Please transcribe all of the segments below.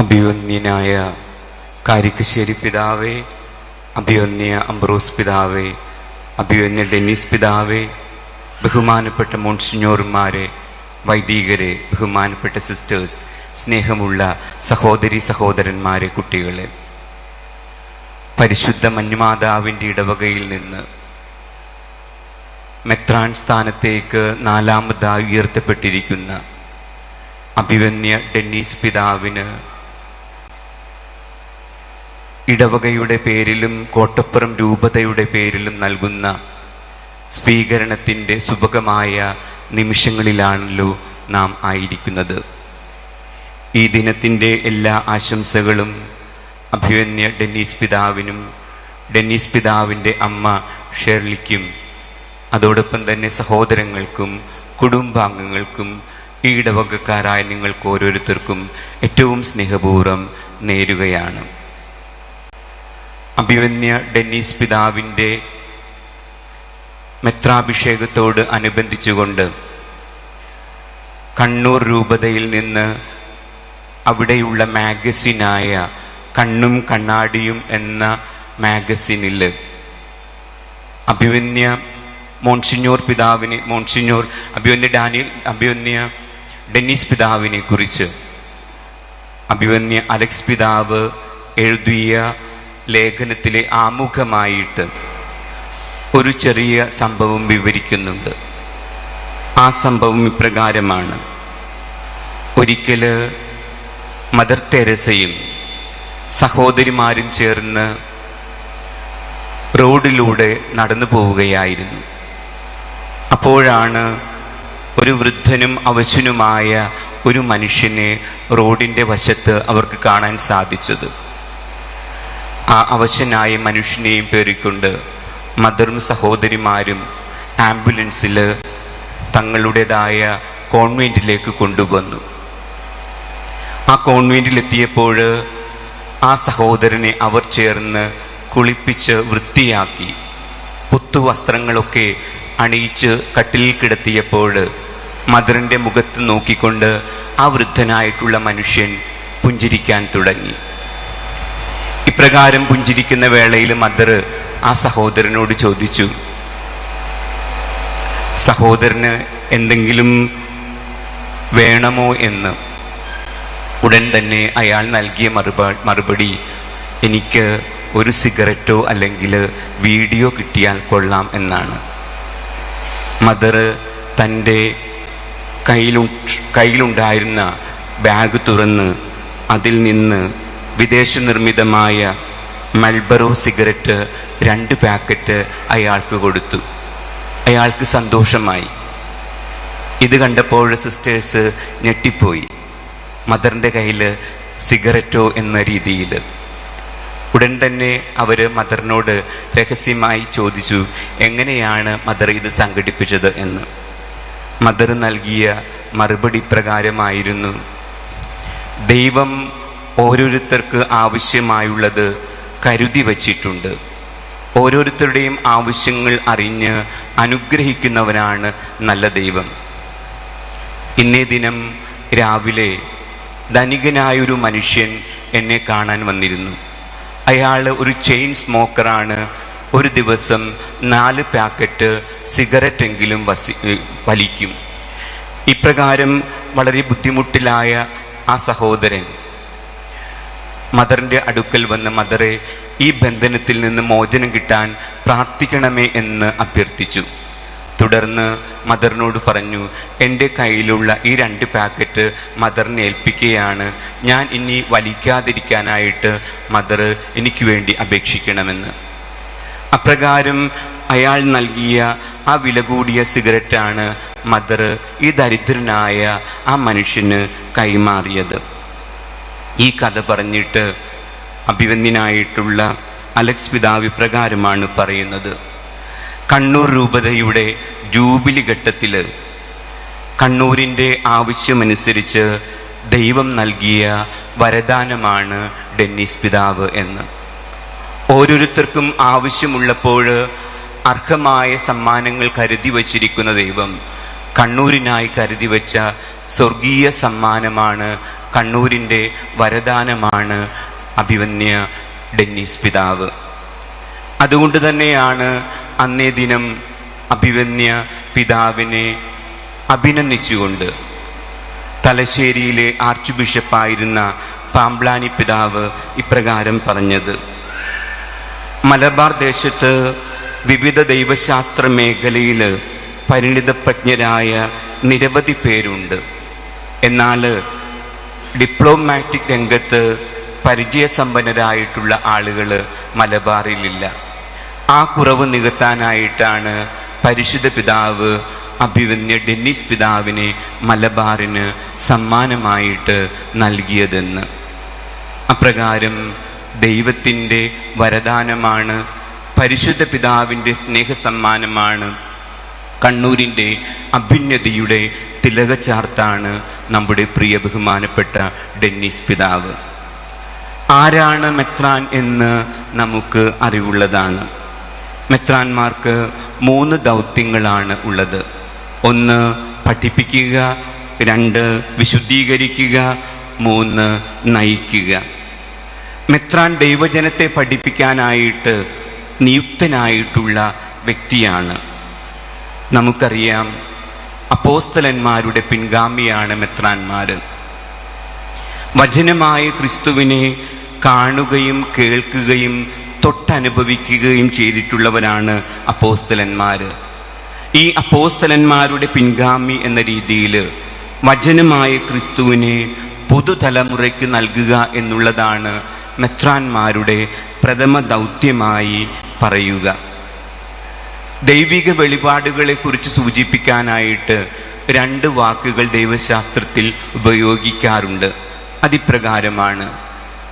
അഭിവന്യനായ കാരിക്കശ്ശേരി പിതാവേ അഭിവന്യ അംബ്രോസ് പിതാവേ അഭിവന്യ ഡെന്നീസ് പിതാവേ ബഹുമാനപ്പെട്ട മോൺസിഞ്ഞോർമാരെ വൈദികരെ ബഹുമാനപ്പെട്ട സിസ്റ്റേഴ്സ് സ്നേഹമുള്ള സഹോദരി സഹോദരന്മാരെ കുട്ടികളെ. പരിശുദ്ധ മഞ്ഞുമാതാവിന്റെ ഇടവകയിൽ നിന്ന് മെത്രാൻ സ്ഥാനത്തേക്ക് നാലാമതായി ഉയർത്തപ്പെട്ടിരിക്കുന്ന അഭിവന്യ ഡെന്നീസ് പിതാവിന് ഇടവകയുടെ പേരിലും കോട്ടപ്പുറം രൂപതയുടെ പേരിലും നൽകുന്ന സ്വീകരണത്തിന്റെ സുഭകമായ നിമിഷങ്ങളിലാണല്ലോ നാം ആയിരിക്കുന്നത്. ഈ ദിനത്തിന്റെ എല്ലാ ആശംസകളും അഭിവന്യ ഡെന്നീസ് പിതാവിനും ഡെന്നീസ് പിതാവിന്റെ അമ്മ ഷെർലിക്കും അതോടൊപ്പം തന്നെ സഹോദരങ്ങൾക്കും കുടുംബാംഗങ്ങൾക്കും ഈ ഇടവകക്കാരായ നിങ്ങൾക്ക് ഓരോരുത്തർക്കും ഏറ്റവും സ്നേഹപൂർവം നേരുകയാണ്. അഭിവന്യ ഡെന്നീസ് പിതാവിന്റെ മെത്രാഭിഷേകത്തോട് അനുബന്ധിച്ചുകൊണ്ട് കണ്ണൂർ രൂപതയിൽ നിന്ന് അവിടെയുള്ള മാഗസിനായ കണ്ണും കണ്ണാടിയും എന്ന മാഗസിനിൽ അഭിമന്യ മോൺസിഞ്ഞോർ പിതാവിനെ മോൺസിഞ്ഞോർ അഭിമന്യ ഡാനിയൽ അഭിമന്യ ഡെന്നീസ് പിതാവിനെ കുറിച്ച് അഭിമന്യ അലക്സ് പിതാവ് എഴുതിയ ലേഖനത്തിലെ ആമുഖമായിട്ട് ഒരു ചെറിയ സംഭവം വിവരിക്കുന്നുണ്ട്. ആ സംഭവം ഇപ്രകാരമാണ്. ഒരിക്കൽ മദർ തെരസയും സഹോദരിമാരും ചേർന്ന് റോഡിലൂടെ നടന്നു പോവുകയായിരുന്നു. അപ്പോഴാണ് ഒരു വൃദ്ധനും അവശനുമായ ഒരു മനുഷ്യനെ റോഡിന്റെ വശത്ത് അവർക്ക് കാണാൻ സാധിച്ചത്. ആ അവശനായ മനുഷ്യനെയും പേറിക്കൊണ്ട് മദറും സഹോദരിമാരും ആംബുലൻസിൽ തങ്ങളുടേതായ കോൺവെന്റിലേക്ക് കൊണ്ടുവന്നു. ആ കോൺവെന്റിലെത്തിയപ്പോൾ ആ സഹോദരനെ അവർ ചേർന്ന് കുളിപ്പിച്ച് വൃത്തിയാക്കി. പുത്തുവസ്ത്രങ്ങളൊക്കെ അണിയിച്ച് കട്ടിലിൽ കിടത്തിയപ്പോൾ മദറിന്റെ മുഖത്ത് നോക്കിക്കൊണ്ട് ആ വൃദ്ധനായിട്ടുള്ള മനുഷ്യൻ പുഞ്ചിരിക്കാൻ തുടങ്ങി. ഇപ്രകാരം പുഞ്ചിരിക്കുന്ന വേളയിൽ മദർ ആ സഹോദരനോട് ചോദിച്ചു സഹോദരന് എന്തെങ്കിലും വേണമോ എന്ന്? ഉടൻ തന്നെ അയാൾ നൽകിയ മറുപടി എനിക്ക് ഒരു സിഗരറ്റോ അല്ലെങ്കിൽ വീഡിയോ കിട്ടിയാൽ കൊള്ളാം എന്നാണ്. മദർ തന്റെ കയ്യിലു കയ്യിലുണ്ടായിരുന്ന ബാഗ് തുറന്ന് അതിൽ നിന്ന് വിദേശ നിർമ്മിതമായ മൽബറോ സിഗരറ്റ് രണ്ട് പാക്കറ്റ് അയാൾക്ക് കൊടുത്തു. അയാൾക്ക് സന്തോഷമായി. ഇത് കണ്ടപ്പോൾ സിസ്റ്റേഴ്സ് ഞെട്ടിപ്പോയി. മദറിന്റെ കയ്യിൽ സിഗരറ്റോ എന്ന രീതിയിൽ ഉടൻ തന്നെ അവർ മദറിനോട് രഹസ്യമായി ചോദിച്ചു എങ്ങനെയാണ് മദർ ഇത് സംഘടിപ്പിച്ചത്? എന്ന്. മദർ നൽകിയ മറുപടി പ്രകാരമായിരുന്നു ദൈവം ഓരോരുത്തർക്ക് ആവശ്യമായുള്ളത് കരുതി വച്ചിട്ടുണ്ട്. ഓരോരുത്തരുടെയും ആവശ്യങ്ങൾ അറിഞ്ഞ് അനുഗ്രഹിക്കുന്നവനാണ് നല്ല ദൈവം. ഇന്നേ ദിനം രാവിലെ ധനികനായൊരു മനുഷ്യൻ എന്നെ കാണാൻ വന്നിരുന്നു. അയാൾ ഒരു ചെയിൻ സ്മോക്കറാണ്. ഒരു ദിവസം നാല് പാക്കറ്റ് സിഗരറ്റെങ്കിലും വസി വലിക്കും. ഇപ്രകാരം വളരെ ബുദ്ധിമുട്ടിലായ ആ സഹോദരൻ മദറിന്റെ അടുക്കൽ വന്ന മദറെ ഈ ബന്ധനത്തിൽ നിന്ന് മോചനം കിട്ടാൻ പ്രാർത്ഥിക്കണമേ എന്ന് അഭ്യർത്ഥിച്ചു. തുടർന്ന് മദറിനോട് പറഞ്ഞു എന്റെ കയ്യിലുള്ള ഈ രണ്ട് പാക്കറ്റ് മദറിനെ ഏൽപ്പിക്കുകയാണ് ഞാൻ ഇനി വലിക്കാതിരിക്കാനായിട്ട് മദർ എനിക്ക് വേണ്ടി അപേക്ഷിക്കണമെന്ന്. അപ്രകാരം അയാൾ നൽകിയ ആ വില കൂടിയ സിഗരറ്റാണ് മദർ ഈ ദരിദ്രനായ ആ മനുഷ്യന് കൈമാറിയത്. ഈ കഥ പറഞ്ഞിട്ട് അഭിവന്യനായിട്ടുള്ള അലക്സ് പിതാവ് ഇപ്രകാരമാണ് പറയുന്നത്. കണ്ണൂർ രൂപതയുടെ ജൂബിലി ഘട്ടത്തിൽ കണ്ണൂരിന്റെ ആവശ്യമനുസരിച്ച് ദൈവം നൽകിയ വരദാനമാണ് ഡെന്നിസ് പിതാവ് എന്ന്. ഓരോരുത്തർക്കും ആവശ്യമുള്ളപ്പോൾ അർഹമായ സമ്മാനങ്ങൾ കരുതി വച്ചിരിക്കുന്ന ദൈവം കണ്ണൂരിനായി കരുതി വച്ച സ്വർഗീയ സമ്മാനമാണ് കണ്ണൂരിന്റെ വരദാനമാണ് അഭിവന്യ ഡെന്നീസ് പിതാവ്. അതുകൊണ്ട് തന്നെയാണ് അന്നേ ദിനം അഭിവന്യ പിതാവിനെ അഭിനന്ദിച്ചുകൊണ്ട് തലശ്ശേരിയിലെ ആർച്ച് ബിഷപ്പായിരുന്ന പാമ്പ്ലാനി പിതാവ് ഇപ്രകാരം പറഞ്ഞത്. മലബാർ ദേശത്ത് വിവിധ ദൈവശാസ്ത്ര മേഖലയിൽ പരിണിതപ്രജ്ഞരായ നിരവധി പേരുണ്ട്. എന്നാൽ ഡിപ്ലോമാറ്റിക് രംഗത്ത് പരിചയസമ്പന്നരായിട്ടുള്ള ആളുകൾ മലബാറിലില്ല. ആ കുറവ് നികത്താനായിട്ടാണ് പരിശുദ്ധ പിതാവ് അഭിവന്യ ഡെന്നിസ് പിതാവിനെ മലബാറിന് സമ്മാനമായിട്ട് നൽകിയതെന്ന്. അപ്രകാരം ദൈവത്തിന്റെ വരദാനമാണ് പരിശുദ്ധ പിതാവിന്റെ സ്നേഹസമ്മാനമാണ് കണ്ണൂരിന്റെ അഭ്യുന്നതിയുടെ തിലകച്ചാർത്താണ് നമ്മുടെ പ്രിയ ബഹുമാനപ്പെട്ട ഡെന്നിസ് പിതാവ്. ആരാണ് മെത്രാൻ എന്ന് നമുക്ക് അറിവുള്ളതാണ്. മെത്രാന്മാർക്ക് മൂന്ന് ദൗത്യങ്ങളാണ് ഉള്ളത്. ഒന്ന് പഠിപ്പിക്കുക. രണ്ട് വിശുദ്ധീകരിക്കുക. മൂന്ന് നയിക്കുക. മെത്രാൻ ദൈവജനത്തെ പഠിപ്പിക്കാനായിട്ട് നിയുക്തനായിട്ടുള്ള വ്യക്തിയാണ്. നമുക്കറിയാം അപ്പോസ്തലന്മാരുടെ പിൻഗാമിയാണ് മെത്രാന്മാര്. വചനമായ ക്രിസ്തുവിനെ കാണുകയും കേൾക്കുകയും തൊട്ടനുഭവിക്കുകയും ചെയ്തിട്ടുള്ളവരാണ് അപ്പോസ്തലന്മാർ ഈ അപ്പോസ്തലന്മാരുടെ പിൻഗാമി എന്ന രീതിയിൽ വചനമായ ക്രിസ്തുവിനെ പുതുതലമുറയ്ക്ക് നൽകുക എന്നുള്ളതാണ് മെത്രാന്മാരുടെ പ്രഥമ ദൗത്യമായി പറയുക. ദൈവിക വെളിപാടുകളെ കുറിച്ച് സൂചിപ്പിക്കാനായിട്ട് രണ്ട് വാക്കുകൾ ദൈവശാസ്ത്രത്തിൽ ഉപയോഗിക്കാറുണ്ട്. അതിപ്രകാരമാണ്.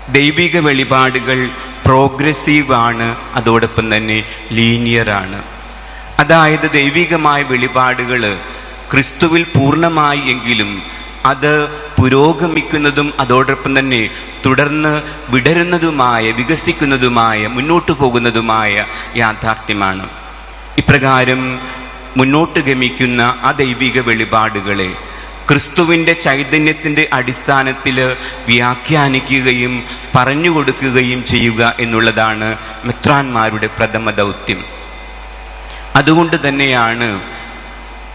ദൈവിക വെളിപാടുകൾ പ്രോഗ്രസീവ് ആണ് അതോടൊപ്പം തന്നെ ലീനിയർ ആണ് അതായത് ദൈവികമായ വെളിപാടുകൾ ക്രിസ്തുവിൽ പൂർണമായി എങ്കിലും അത് പുരോഗമിക്കുന്നതും അതോടൊപ്പം തന്നെ തുടർന്ന് വിടരുന്നതുമായ വികസിക്കുന്നതുമായ മുന്നോട്ടു പോകുന്നതുമായ യാഥാർത്ഥ്യമാണ്. ഇപ്രകാരം മുന്നോട്ട് ഗമിക്കുന്ന ആ ദൈവിക വെളിപാടുകളെ ക്രിസ്തുവിന്റെ ചൈതന്യത്തിന്റെ അടിസ്ഥാനത്തിൽ വ്യാഖ്യാനിക്കുകയും പറഞ്ഞു കൊടുക്കുകയും ചെയ്യുക എന്നുള്ളതാണ് മിത്രാന്മാരുടെ പ്രഥമ ദൗത്യം. അതുകൊണ്ട് തന്നെയാണ്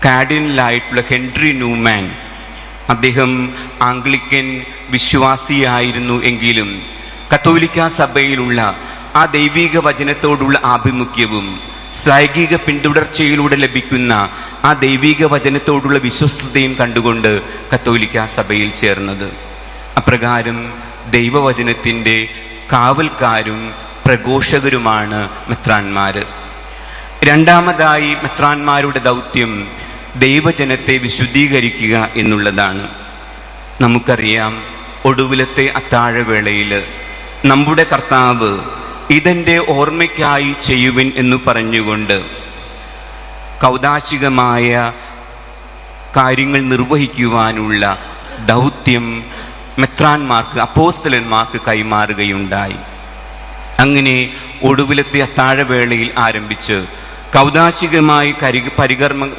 കാഡിനലായിട്ടുള്ള ഹെൻറി ന്യൂമാൻ അദ്ദേഹം ആംഗ്ലിക്കൻ വിശ്വാസിയായിരുന്നു എങ്കിലും കത്തോലിക്ക സഭയിലുള്ള ആ ദൈവിക വചനത്തോടുള്ള ആഭിമുഖ്യവും സ്വൈകിക പിന്തുടർച്ചയിലൂടെ ലഭിക്കുന്ന ആ ദൈവിക വചനത്തോടുള്ള വിശ്വസ്തതയും കണ്ടുകൊണ്ട് കത്തോലിക്ക സഭയിൽ ചേർന്നത്. അപ്രകാരം ദൈവവചനത്തിന്റെ കാവൽക്കാരും പ്രഘോഷകരുമാണ് മെത്രാന്മാർ രണ്ടാമതായി മെത്രാന്മാരുടെ ദൗത്യം ദൈവജനത്തെ വിശുദ്ധീകരിക്കുക എന്നുള്ളതാണ്. നമുക്കറിയാം ഒടുവിലത്തെ അത്താഴവേളയിൽ നമ്മുടെ കർത്താവ് ഇതെന്റെ ഓർമ്മയ്ക്കായി ചെയ്യുവിൻ എന്ന് പറഞ്ഞുകൊണ്ട് കൗതാശികമായ കാര്യങ്ങൾ നിർവഹിക്കുവാനുള്ള ദൗത്യം മെത്രാന്മാർക്ക് അപ്പോസ്തലന്മാർക്ക് കൈമാറുകയുണ്ടായി. അങ്ങനെ ഒടുവിലത്തെ അത്താഴവേളയിൽ ആരംഭിച്ച് കൗതാശികമായി കരി പരികർമ്മ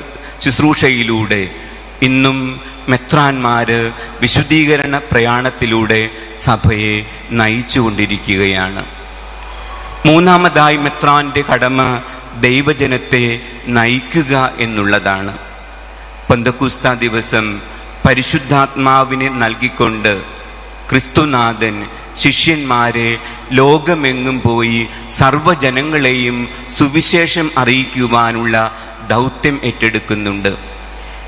ശുശ്രൂഷയിലൂടെ ഇന്നും മെത്രാന്മാര് വിശുദ്ധീകരണ പ്രയാണത്തിലൂടെ സഭയെ നയിച്ചുകൊണ്ടിരിക്കുകയാണ്. മൂന്നാമതായി മെത്രാന്റെ കടമ ദൈവജനത്തെ നയിക്കുക എന്നുള്ളതാണ്. പന്തക്കുസ്ത ദിവസം പരിശുദ്ധാത്മാവിനെ നൽകിക്കൊണ്ട് ക്രിസ്തുനാഥൻ ശിഷ്യന്മാരെ ലോകമെങ്ങും പോയി സർവജനങ്ങളെയും സുവിശേഷം അറിയിക്കുവാനുള്ള ദൗത്യം ഏറ്റെടുക്കുന്നുണ്ട്.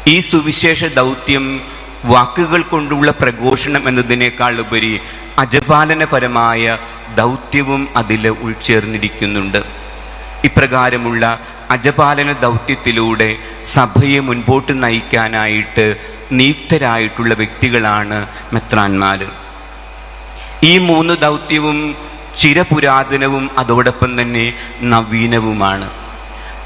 ഈ സുവിശേഷ ദൗത്യം വാക്കുകൾ കൊണ്ടുള്ള പ്രഘോഷണം എന്നതിനേക്കാൾ ഉപരി അജപാലനപരമായ ദൗത്യവും അതിൽ ഉൾച്ചേർന്നിരിക്കുന്നുണ്ട്. ഇപ്രകാരമുള്ള അജപാലന ദൗത്യത്തിലൂടെ സഭയെ മുൻപോട്ട് നയിക്കാനായിട്ട് നിയുക്തരായിട്ടുള്ള വ്യക്തികളാണ് മെത്രാന്മാർ ഈ മൂന്ന് ദൗത്യവും ചിരപുരാതനവും അതോടൊപ്പം തന്നെ നവീനവുമാണ്.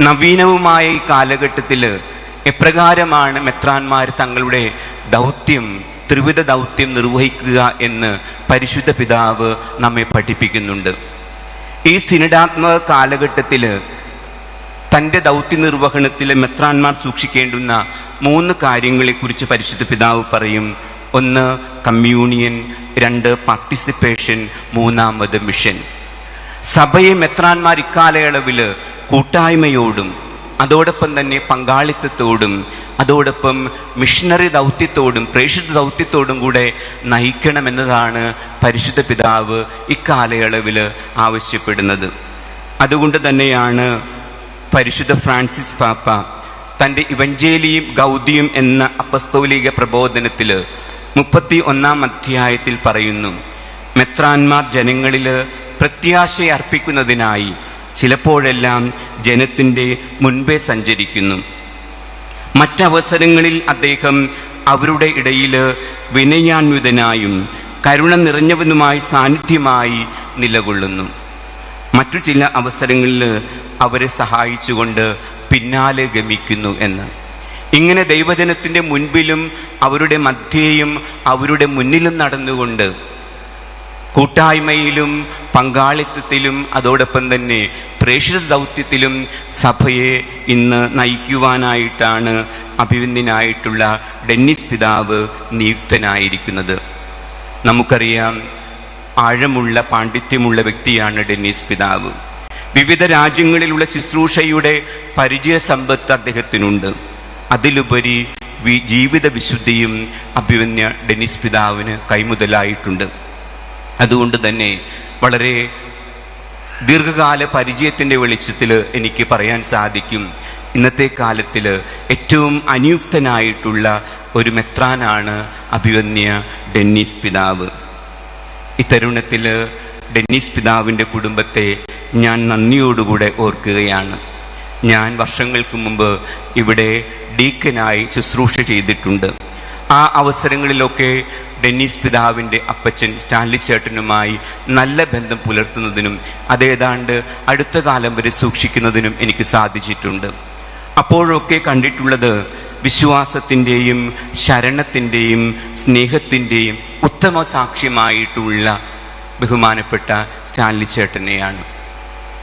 നവീനവുമായ ഈ കാലഘട്ടത്തിൽ എപ്രകാരമാണ് മെത്രാന്മാർ തങ്ങളുടെ ദൗത്യം ത്രിവിധ ദൗത്യം നിർവഹിക്കുക എന്ന് പരിശുദ്ധ പിതാവ് നമ്മെ പഠിപ്പിക്കുന്നുണ്ട്. ഈ സിനിഡാത്മക കാലഘട്ടത്തിൽ തന്റെ ദൗത്യ നിർവഹണത്തിൽ മെത്രാന്മാർ സൂക്ഷിക്കേണ്ടുന്ന മൂന്ന് കാര്യങ്ങളെക്കുറിച്ച് പരിശുദ്ധ പിതാവ് പറയും. ഒന്ന് കമ്മ്യൂണിയൻ. രണ്ട് പാർട്ടിസിപ്പേഷൻ. മൂന്നാമത് മിഷൻ. സഭയെ മെത്രാന്മാർ ഇക്കാലയളവിൽ കൂട്ടായ്മയോടും അതോടൊപ്പം തന്നെ പങ്കാളിത്തത്തോടും അതോടൊപ്പം മിഷണറി ദൗത്യത്തോടും പ്രേക്ഷിത ദൗത്യത്തോടും കൂടെ നയിക്കണമെന്നതാണ് പരിശുദ്ധ പിതാവ് ഇക്കാലയളവിൽ ആവശ്യപ്പെടുന്നത്. അതുകൊണ്ട് തന്നെയാണ് പരിശുദ്ധ ഫ്രാൻസിസ് പാപ്പ തന്റെ ഇവഞ്ചേലിയും ഗൗതിയും എന്ന അപ്പസ്തോലിക പ്രബോധനത്തിൽ മുപ്പത്തി ഒന്നാം അധ്യായത്തിൽ പറയുന്നു മെത്രാന്മാർ ജനങ്ങളിൽ പ്രത്യാശ അർപ്പിക്കുന്നതിനായി ചിലപ്പോഴെല്ലാം ജനത്തിന്റെ മുൻപേ സഞ്ചരിക്കുന്നു. മറ്റവസരങ്ങളിൽ അദ്ദേഹം അവരുടെ ഇടയിൽ വിനയാന്വിതനായും കരുണ നിറഞ്ഞവനുമായി സാന്നിധ്യമായി നിലകൊള്ളുന്നു. മറ്റു ചില അവസരങ്ങളിൽ അവരെ സഹായിച്ചുകൊണ്ട് പിന്നാലെ ഗമിക്കുന്നു എന്ന്. ഇങ്ങനെ ദൈവജനത്തിന്റെ മുൻപിലും അവരുടെ മധ്യേയും അവരുടെ മുന്നിലും നടന്നുകൊണ്ട് കൂട്ടായ്മയിലും പങ്കാളിത്തത്തിലും അതോടൊപ്പം തന്നെ പ്രേക്ഷിത ദൗത്യത്തിലും സഭയെ ഇന്ന് നയിക്കുവാനായിട്ടാണ് അഭിവന്ദ്യനായിട്ടുള്ള ഡെന്നിസ് പിതാവ് നിയുക്തനായിരിക്കുന്നത്. നമുക്കറിയാം ആഴമുള്ള പാണ്ഡിത്യമുള്ള വ്യക്തിയാണ് ഡെന്നിസ് പിതാവ്. വിവിധ രാജ്യങ്ങളിലുള്ള ശുശ്രൂഷയുടെ പരിചയ സമ്പത്ത് അദ്ദേഹത്തിനുണ്ട്. അതിലുപരി ജീവിത വിശുദ്ധിയും അഭിവന്യ ഡെന്നിസ് പിതാവിന് കൈമുതലായിട്ടുണ്ട്. അതുകൊണ്ട് തന്നെ വളരെ ദീർഘകാല പരിചയത്തിന്റെ വെളിച്ചത്തിൽ എനിക്ക് പറയാൻ സാധിക്കും. ഇന്നത്തെ കാലത്തിൽ ഏറ്റവും അനിയുക്തനായിട്ടുള്ള ഒരു മെത്രാനാണ് അഭിവന്യ ഡെന്നിസ് പിതാവ്. ഇത്തരുണത്തിൽ ഡെന്നിസ് പിതാവിന്റെ കുടുംബത്തെ ഞാൻ നന്ദിയോടുകൂടെ ഓർക്കുകയാണ്. ഞാൻ വർഷങ്ങൾക്ക് മുമ്പ് ഇവിടെ ഡീക്കനായി ശുശ്രൂഷ ചെയ്തിട്ടുണ്ട്. ആ അവസരങ്ങളിലൊക്കെ ഡെന്നിസ് പിതാവിന്റെ അപ്പച്ചൻ സ്റ്റാൻലി ചേട്ടനുമായി നല്ല ബന്ധം പുലർത്തുന്നതിനും അതേതാണ്ട് അടുത്ത കാലം വരെ സൂക്ഷിക്കുന്നതിനും എനിക്ക് സാധിച്ചിട്ടുണ്ട്. അപ്പോഴൊക്കെ കണ്ടിട്ടുള്ളത് വിശ്വാസത്തിന്റെയും ശരണത്തിന്റെയും സ്നേഹത്തിന്റെയും ഉത്തമ സാക്ഷ്യമായിട്ടുള്ള ബഹുമാനപ്പെട്ട സ്റ്റാൻലി ചേട്ടനെയാണ്.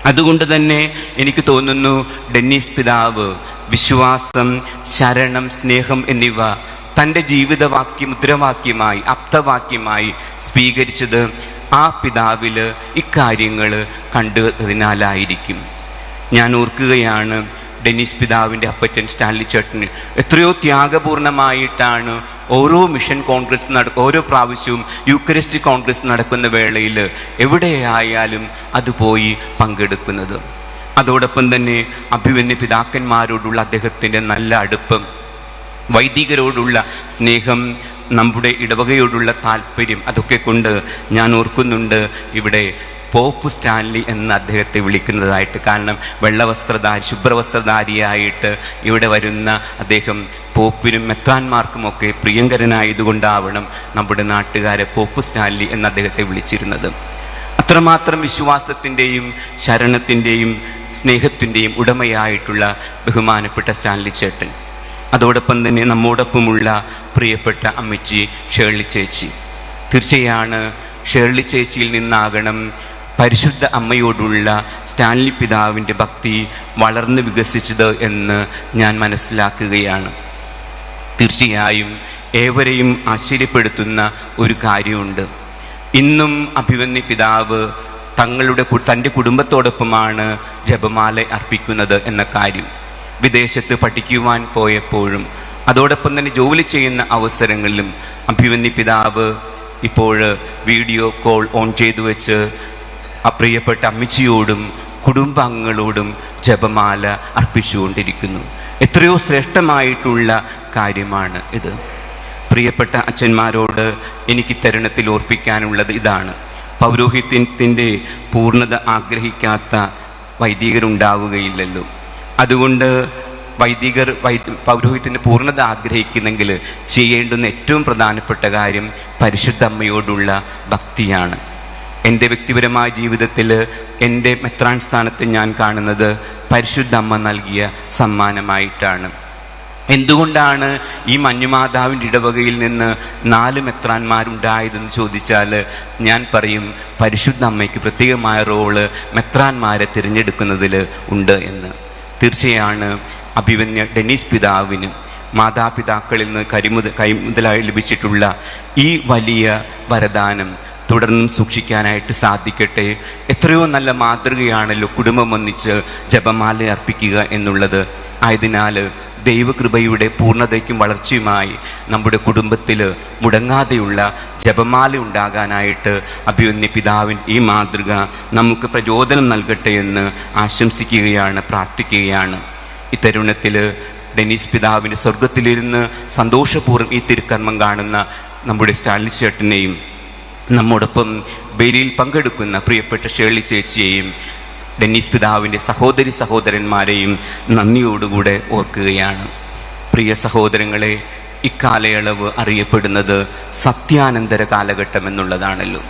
അതുകൊണ്ട് തന്നെ എനിക്ക് തോന്നുന്നു ഡെന്നീസ് പിതാവ് വിശ്വാസം ശരണം സ്നേഹം എന്നിവ തന്റെ ജീവിതവാക്യ മുദ്രവാക്യമായി അപ്തവാക്യമായി സ്വീകരിച്ചത് ആ പിതാവിൽ ഇക്കാര്യങ്ങൾ കണ്ടതിനാലായിരിക്കും. ഞാൻ ഓർക്കുകയാണ് ഡെന്നിസ് പിതാവിന്റെ അപ്പച്ചൻ സ്റ്റാൻലി ചേട്ടന് എത്രയോ ത്യാഗപൂർണമായിട്ടാണ് ഓരോ മിഷൻ കോൺഗ്രസ് നട ഓരോ പ്രാവശ്യവും യൂക്കരിസ്റ്റിക് കോൺഗ്രസ് നടക്കുന്ന വേളയിൽ എവിടെയായാലും അത് പോയി പങ്കെടുക്കുന്നത്. അതോടൊപ്പം തന്നെ അഭിമന്യ പിതാക്കന്മാരോടുള്ള അദ്ദേഹത്തിന്റെ നല്ല അടുപ്പം വൈദികരോടുള്ള സ്നേഹം നമ്മുടെ ഇടവകയോടുള്ള താല്പര്യം അതൊക്കെ കൊണ്ട് ഞാൻ ഓർക്കുന്നുണ്ട് ഇവിടെ പോപ്പ് സ്റ്റാൻലി എന്ന് അദ്ദേഹത്തെ വിളിക്കുന്നതായിട്ട്. കാരണം വെള്ളവസ്ത്രധാരി ശുഭ്രവസ്ത്രധാരിയായിട്ട് ഇവിടെ വരുന്ന അദ്ദേഹം പോപ്പിനും മെത്രാന്മാർക്കുമൊക്കെ പ്രിയങ്കരനായതുകൊണ്ടാവണം നമ്മുടെ നാട്ടുകാരെ പോപ്പ് സ്റ്റാൻലി എന്ന് അദ്ദേഹത്തെ വിളിച്ചിരുന്നത്. അത്രമാത്രം വിശ്വാസത്തിന്റെയും ശരണത്തിന്റെയും സ്നേഹത്തിന്റെയും ഉടമയായിട്ടുള്ള ബഹുമാനപ്പെട്ട സ്റ്റാൻലി ചേട്ടൻ. അതോടൊപ്പം തന്നെ നമ്മോടൊപ്പമുള്ള പ്രിയപ്പെട്ട അമ്മച്ചി ഷേർളി ചേച്ചി. തീർച്ചയാണ് ഷേർളി ചേച്ചിയിൽ നിന്നാകണം പരിശുദ്ധ അമ്മയോടുള്ള സ്റ്റാൻലി പിതാവിന്റെ ഭക്തി വളർന്നു വികസിച്ചത് എന്ന് ഞാൻ മനസ്സിലാക്കുകയാണ്. തീർച്ചയായും ഏവരെയും ആശ്ചര്യപ്പെടുത്തുന്ന ഒരു കാര്യമുണ്ട്. ഇന്നും അഭിമന്യ പിതാവ് തങ്ങളുടെ തന്റെ കുടുംബത്തോടൊപ്പമാണ് ജപമാല അർപ്പിക്കുന്നത് എന്ന കാര്യം. വിദേശത്ത് പഠിക്കുവാൻ പോയപ്പോഴും അതോടൊപ്പം തന്നെ ജോലി ചെയ്യുന്ന അവസരങ്ങളിലും അഭിമന്യ പിതാവ് ഇപ്പോൾ വീഡിയോ കോൾ ഓൺ ചെയ്തു വെച്ച് ആ പ്രിയപ്പെട്ട അമ്മച്ചിയോടും കുടുംബാംഗങ്ങളോടും ജപമാല അർപ്പിച്ചുകൊണ്ടിരിക്കുന്നു. എത്രയോ ശ്രേഷ്ഠമായിട്ടുള്ള കാര്യമാണ് ഇത്. പ്രിയപ്പെട്ട അച്ഛന്മാരോട് എനിക്ക് തരുണത്തിൽ ഓർപ്പിക്കാനുള്ളത് ഇതാണ്. പൗരോഹിത്യത്തിന്റെ പൂർണത ആഗ്രഹിക്കാത്ത വൈദികരുണ്ടാവുകയില്ലല്ലോ. അതുകൊണ്ട് വൈദികർ വൈ പൗരോഹിത്യത്തിന്റെ പൂർണത ആഗ്രഹിക്കുന്നെങ്കിൽ ചെയ്യേണ്ടുന്ന ഏറ്റവും പ്രധാനപ്പെട്ട കാര്യം പരിശുദ്ധ അമ്മയോടുള്ള ഭക്തിയാണ്. എന്റെ വ്യക്തിപരമായ ജീവിതത്തിൽ എന്റെ മെത്രാൻ സ്ഥാനത്ത് ഞാൻ കാണുന്നത് പരിശുദ്ധ അമ്മ നൽകിയ സമ്മാനമായിട്ടാണ്. എന്തുകൊണ്ടാണ് ഈ മഞ്ഞുമാതാവിന്റെ ഇടവകയിൽ നിന്ന് നാല് മെത്രാന്മാരുണ്ടായതെന്ന് ചോദിച്ചാൽ ഞാൻ പറയും പരിശുദ്ധ അമ്മയ്ക്ക് പ്രത്യേകമായ റോൾ മെത്രാന്മാരെ തിരഞ്ഞെടുക്കുന്നതിൽ ഉണ്ട് എന്ന്. തീർച്ചയാണ് അഭിമന്യ ഡെന്നീസ് പിതാവിന് മാതാപിതാക്കളിൽ നിന്ന് കരിമുത കൈമുതലായി ലഭിച്ചിട്ടുള്ള ഈ വലിയ വരദാനം തുടർന്നും സൂക്ഷിക്കാനായിട്ട് സാധിക്കട്ടെ. എത്രയോ നല്ല മാതൃകയാണല്ലോ കുടുംബം ഒന്നിച്ച് ജപമാല അർപ്പിക്കുക എന്നുള്ളത്. ആയതിനാൽ ദൈവകൃപയുടെ പൂർണതയ്ക്കും വളർച്ചയുമായി നമ്മുടെ കുടുംബത്തിൽ മുടങ്ങാതെയുള്ള ജപമാല ഉണ്ടാകാനായിട്ട് അഭിവന്യ പിതാവിൻ ഈ മാതൃക നമുക്ക് പ്രചോദനം നൽകട്ടെ എന്ന് ആശംസിക്കുകയാണ് പ്രാർത്ഥിക്കുകയാണ്. ഇത്തരുണത്തിൽ തരുണത്തിൽ ഡെനീസ് പിതാവിന് സ്വർഗത്തിലിരുന്ന് സന്തോഷപൂർവം ഈ തിരുക്കർമ്മം കാണുന്ന നമ്മുടെ സ്റ്റാലിൻ ചേട്ടനെയും നമ്മോടൊപ്പം ബലിയിൽ പങ്കെടുക്കുന്ന പ്രിയപ്പെട്ട ഷേളി ചേച്ചിയെയും ഡെന്നീസ് പിതാവിന്റെ സഹോദരി സഹോദരന്മാരെയും നന്ദിയോടുകൂടെ ഓർക്കുകയാണ്. പ്രിയ സഹോദരങ്ങളെ ഇക്കാലയളവ് അറിയപ്പെടുന്നത് സത്യാനന്തര കാലഘട്ടം എന്നുള്ളതാണല്ലോ.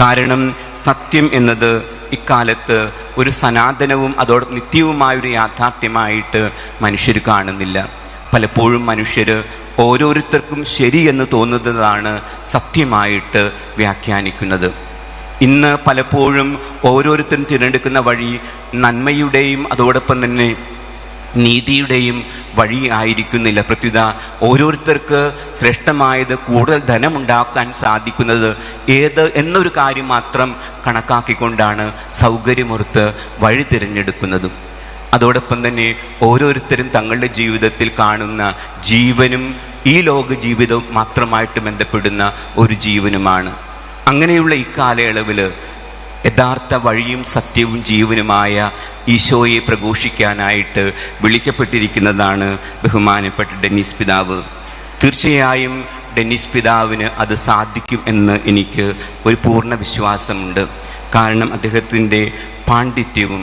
കാരണം സത്യം എന്നത് ഇക്കാലത്ത് ഒരു സനാതനവും അതോട് നിത്യവുമായൊരു യാഥാർത്ഥ്യമായിട്ട് മനുഷ്യർ കാണുന്നില്ല. പലപ്പോഴും മനുഷ്യർ ഓരോരുത്തർക്കും ശരിയെന്ന് തോന്നുന്നതാണ് സത്യമായിട്ട് വ്യാഖ്യാനിക്കുന്നത്. ഇന്ന് പലപ്പോഴും ഓരോരുത്തരും തിരഞ്ഞെടുക്കുന്ന വഴി നന്മയുടെയും അതോടൊപ്പം തന്നെ നീതിയുടെയും വഴി ആയിരിക്കുന്നില്ല. പ്രത്യുത ഓരോരുത്തർക്ക് ശ്രേഷ്ഠമായത് കൂടുതൽ ധനമുണ്ടാക്കാൻ സാധിക്കുന്നത് ഏത് എന്നൊരു കാര്യം മാത്രം കണക്കാക്കിക്കൊണ്ടാണ് സൗകര്യമൊരുത്ത് വഴി തിരഞ്ഞെടുക്കുന്നതും. അതോടൊപ്പം തന്നെ ഓരോരുത്തരും തങ്ങളുടെ ജീവിതത്തിൽ കാണുന്ന ജീവനും ഈ ലോക ജീവിതവും മാത്രമായിട്ട് ബന്ധപ്പെടുന്ന ഒരു ജീവനുമാണ്. അങ്ങനെയുള്ള ഈ കാലയളവിൽ യഥാർത്ഥ വഴിയും സത്യവും ജീവനുമായ ഈശോയെ പ്രഘോഷിക്കാനായിട്ട് വിളിക്കപ്പെട്ടിരിക്കുന്നതാണ് ബഹുമാനപ്പെട്ട ഡെന്നിസ് പിതാവ്. തീർച്ചയായും ഡെന്നിസ് പിതാവിന് അത് സാധിക്കും എന്ന് എനിക്ക് ഒരു പൂർണ വിശ്വാസമുണ്ട്. കാരണം അദ്ദേഹത്തിന്റെ പാണ്ഡിത്യവും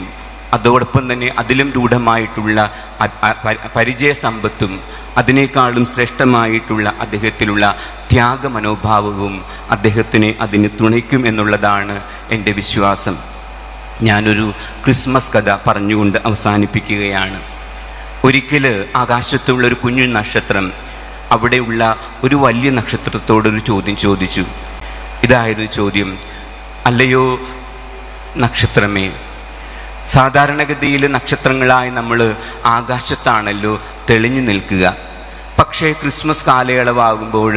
അതോടൊപ്പം തന്നെ അതിലും രൂഢമായിട്ടുള്ള പരിചയ സമ്പത്തും അതിനേക്കാളും ശ്രേഷ്ഠമായിട്ടുള്ള അദ്ദേഹത്തിലുള്ള ത്യാഗ മനോഭാവവും അദ്ദേഹത്തിനെ അതിന് തുണയ്ക്കും എന്നുള്ളതാണ് എന്റെ വിശ്വാസം. ഞാനൊരു ക്രിസ്മസ് കഥ പറഞ്ഞുകൊണ്ട് അവസാനിപ്പിക്കുകയാണ്. ഒരിക്കൽ ആകാശത്തുള്ള ഒരു കുഞ്ഞു നക്ഷത്രം അവിടെയുള്ള ഒരു വലിയ നക്ഷത്രത്തോടൊരു ചോദ്യം ചോദിച്ചു. ഇതായിരുന്നു ചോദ്യം. അല്ലയോ നക്ഷത്രമേ സാധാരണഗതിയിൽ നക്ഷത്രങ്ങളായി നമ്മൾ ആകാശത്താണല്ലോ തെളിഞ്ഞു നിൽക്കുക. പക്ഷേ ക്രിസ്മസ് കാലയളവാകുമ്പോൾ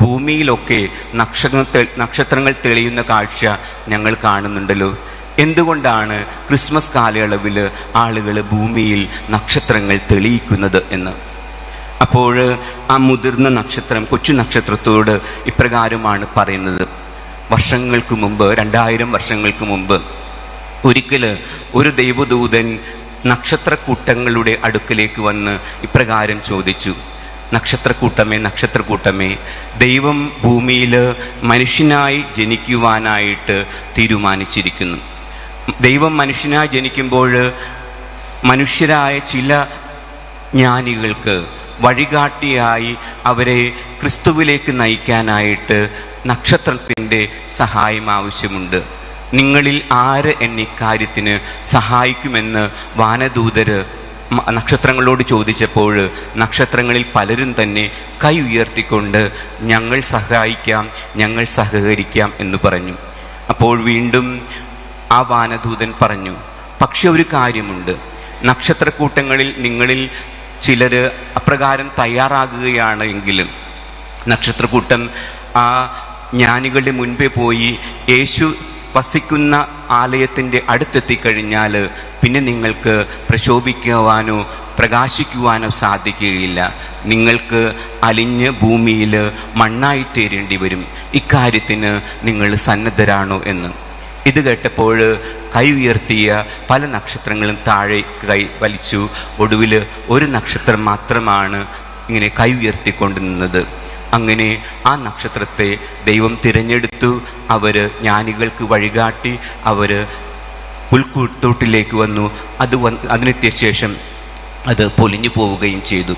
ഭൂമിയിലൊക്കെ നക്ഷത്ര നക്ഷത്രങ്ങൾ തെളിയുന്ന കാഴ്ച ഞങ്ങൾ കാണുന്നുണ്ടല്ലോ. എന്തുകൊണ്ടാണ് ക്രിസ്മസ് കാലയളവിൽ ആളുകൾ ഭൂമിയിൽ നക്ഷത്രങ്ങൾ തെളിയിക്കുന്നത് എന്ന്? അപ്പോൾ ആ മുതിർന്ന നക്ഷത്രം കൊച്ചു നക്ഷത്രത്തോട് ഇപ്രകാരമാണ് പറയുന്നത്. വർഷങ്ങൾക്ക് മുമ്പ് രണ്ടായിരം വർഷങ്ങൾക്ക് മുമ്പ് ഒരിക്കൽ ഒരു ദൈവദൂതൻ നക്ഷത്രക്കൂട്ടങ്ങളുടെ അടുക്കലേക്ക് വന്ന് ഇപ്രകാരം ചോദിച്ചു. നക്ഷത്രക്കൂട്ടമേ നക്ഷത്രക്കൂട്ടമേ ദൈവം ഭൂമിയിൽ മനുഷ്യനായി ജനിക്കുവാനായിട്ട് തീരുമാനിച്ചിരിക്കുന്നു. ദൈവം മനുഷ്യനായി ജനിക്കുമ്പോൾ മനുഷ്യരായ ചില ജ്ഞാനികൾക്ക് വഴികാട്ടിയായി അവരെ ക്രിസ്തുവിലേക്ക് നയിക്കാനായിട്ട് നക്ഷത്രത്തിന്റെ സഹായം ആവശ്യമുണ്ട്. നിങ്ങളിൽ ആര് എന്നെ ഇക്കാര്യത്തിന് സഹായിക്കുമെന്ന് വാനദൂതര് നക്ഷത്രങ്ങളോട് ചോദിച്ചപ്പോൾ നക്ഷത്രങ്ങളിൽ പലരും തന്നെ കൈ ഉയർത്തിക്കൊണ്ട് ഞങ്ങൾ സഹായിക്കാം ഞങ്ങൾ സഹകരിക്കാം എന്ന് പറഞ്ഞു. അപ്പോൾ വീണ്ടും ആ വാനദൂതൻ പറഞ്ഞു പക്ഷെ ഒരു കാര്യമുണ്ട്. നക്ഷത്രക്കൂട്ടങ്ങളിൽ നിങ്ങളിൽ ചിലർ അപ്രകാരം തയ്യാറാകുകയാണ് എങ്കിലും നക്ഷത്രക്കൂട്ടം ആ ജ്ഞാനികളുടെ മുൻപേ പോയി യേശു വസിക്കുന്ന ആലയത്തിന്റെ അടുത്തെത്തിക്കഴിഞ്ഞാൽ പിന്നെ നിങ്ങൾക്ക് പ്രശോഭിക്കുവാനോ പ്രകാശിക്കുവാനോ സാധിക്കുകയില്ല. നിങ്ങൾക്ക് അലിഞ്ഞ് ഭൂമിയിൽ മണ്ണായി തീരേണ്ടി വരും. ഇക്കാര്യത്തിന് നിങ്ങൾ സന്നദ്ധരാണോ എന്ന്. ഇത് കേട്ടപ്പോൾ കൈ ഉയർത്തിയ പല നക്ഷത്രങ്ങളും താഴെ കൈ വലിച്ചു. ഒടുവിൽ ഒരു നക്ഷത്രം മാത്രമാണ് ഇങ്ങനെ കൈ ഉയർത്തിക്കൊണ്ട് നിന്നത്. അങ്ങനെ ആ നക്ഷത്രത്തെ ദൈവം തിരഞ്ഞെടുത്തു. അവർ ജ്ഞാനികൾക്ക് വഴികാട്ടി അവർ പുൽക്കൂട്ടോട്ടിലേക്ക് വന്നു. അത് വന്ന് അതിനെത്തിയ അത് പൊലിഞ്ഞു പോവുകയും ചെയ്തു.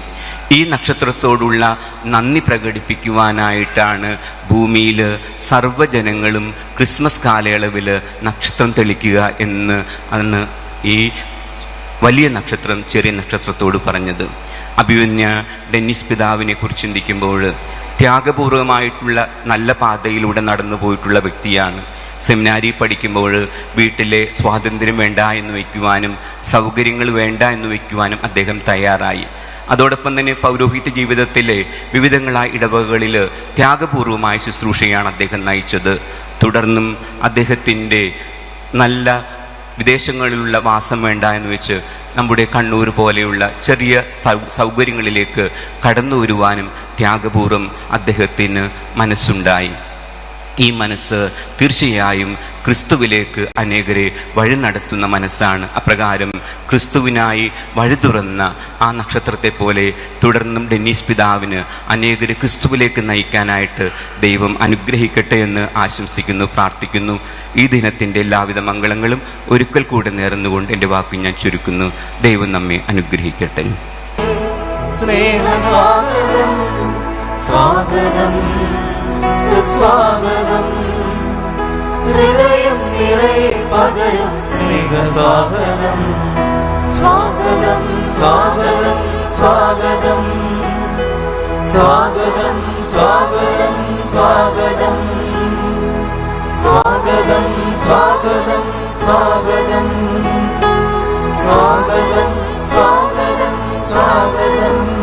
ഈ നക്ഷത്രത്തോടുള്ള നന്ദി പ്രകടിപ്പിക്കുവാനായിട്ടാണ് ഭൂമിയിൽ സർവജനങ്ങളും ക്രിസ്മസ് കാലയളവിൽ നക്ഷത്രം തെളിക്കുക എന്ന് അന്ന് ഈ വലിയ നക്ഷത്രം ചെറിയ നക്ഷത്രത്തോട് പറഞ്ഞത്. അഭിമന്യ ഡെന്നിസ് പിതാവിനെ കുറിച്ച് ചിന്തിക്കുമ്പോൾ ത്യാഗപൂർവമായിട്ടുള്ള നല്ല പാതയിലൂടെ നടന്നു പോയിട്ടുള്ള വ്യക്തിയാണ്. സെമിനാരി പഠിക്കുമ്പോൾ വീട്ടിലെ സ്വാതന്ത്ര്യം വേണ്ട എന്ന് വയ്ക്കുവാനും സൗകര്യങ്ങൾ വേണ്ട എന്ന് വയ്ക്കുവാനും അദ്ദേഹം തയ്യാറായി. അതോടൊപ്പം തന്നെ പൗരോഹിത്യ ജീവിതത്തിലെ വിവിധങ്ങളായ ഇടവകളിൽ ത്യാഗപൂർവമായ ശുശ്രൂഷയാണ് അദ്ദേഹം നയിച്ചത്. തുടർന്നും അദ്ദേഹത്തിന്റെ നല്ല വിദേശങ്ങളിലുള്ള വാസം വേണ്ട എന്ന് വെച്ച് നമ്മുടെ കണ്ണൂർ പോലെയുള്ള ചെറിയ സൗകര്യങ്ങളിലേക്ക് കടന്നു വരുവാനും ത്യാഗപൂർവം അദ്ദേഹത്തിന് മനസ്സുണ്ടായി. ഈ മനസ്സ് തീർച്ചയായും ക്രിസ്തുവിലേക്ക് അനേകരെ വഴി നടത്തുന്ന മനസ്സാണ്. അപ്രകാരം ക്രിസ്തുവിനായി വഴി തുറന്ന ആ നക്ഷത്രത്തെ പോലെ തുടർന്നും ഡെന്നീസ് പിതാവിന് അനേകരെ ക്രിസ്തുവിലേക്ക് നയിക്കാനായിട്ട് ദൈവം അനുഗ്രഹിക്കട്ടെ എന്ന് ആശംസിക്കുന്നു പ്രാർത്ഥിക്കുന്നു. ഈ ദിനത്തിന്റെ എല്ലാവിധ മംഗളങ്ങളും ഒരിക്കൽ കൂടെ നേർന്നുകൊണ്ട് എന്റെ വാക്ക് ഞാൻ ചുരുക്കുന്നു. ദൈവം നമ്മെ അനുഗ്രഹിക്കട്ടെ. சுஸ்வாகதம் சுஸ்வாகதம் ஹிருதயம் நிறைய பகரும் ஸ்நேக சாகதம் ஸ்வாகதம் சாகதம் ஸ்வாகதம் சாகதம் சாகதம் சாகதம் சாகதம் சாகதம் சாகதம் சாகதம் சாகதம் சாகதம்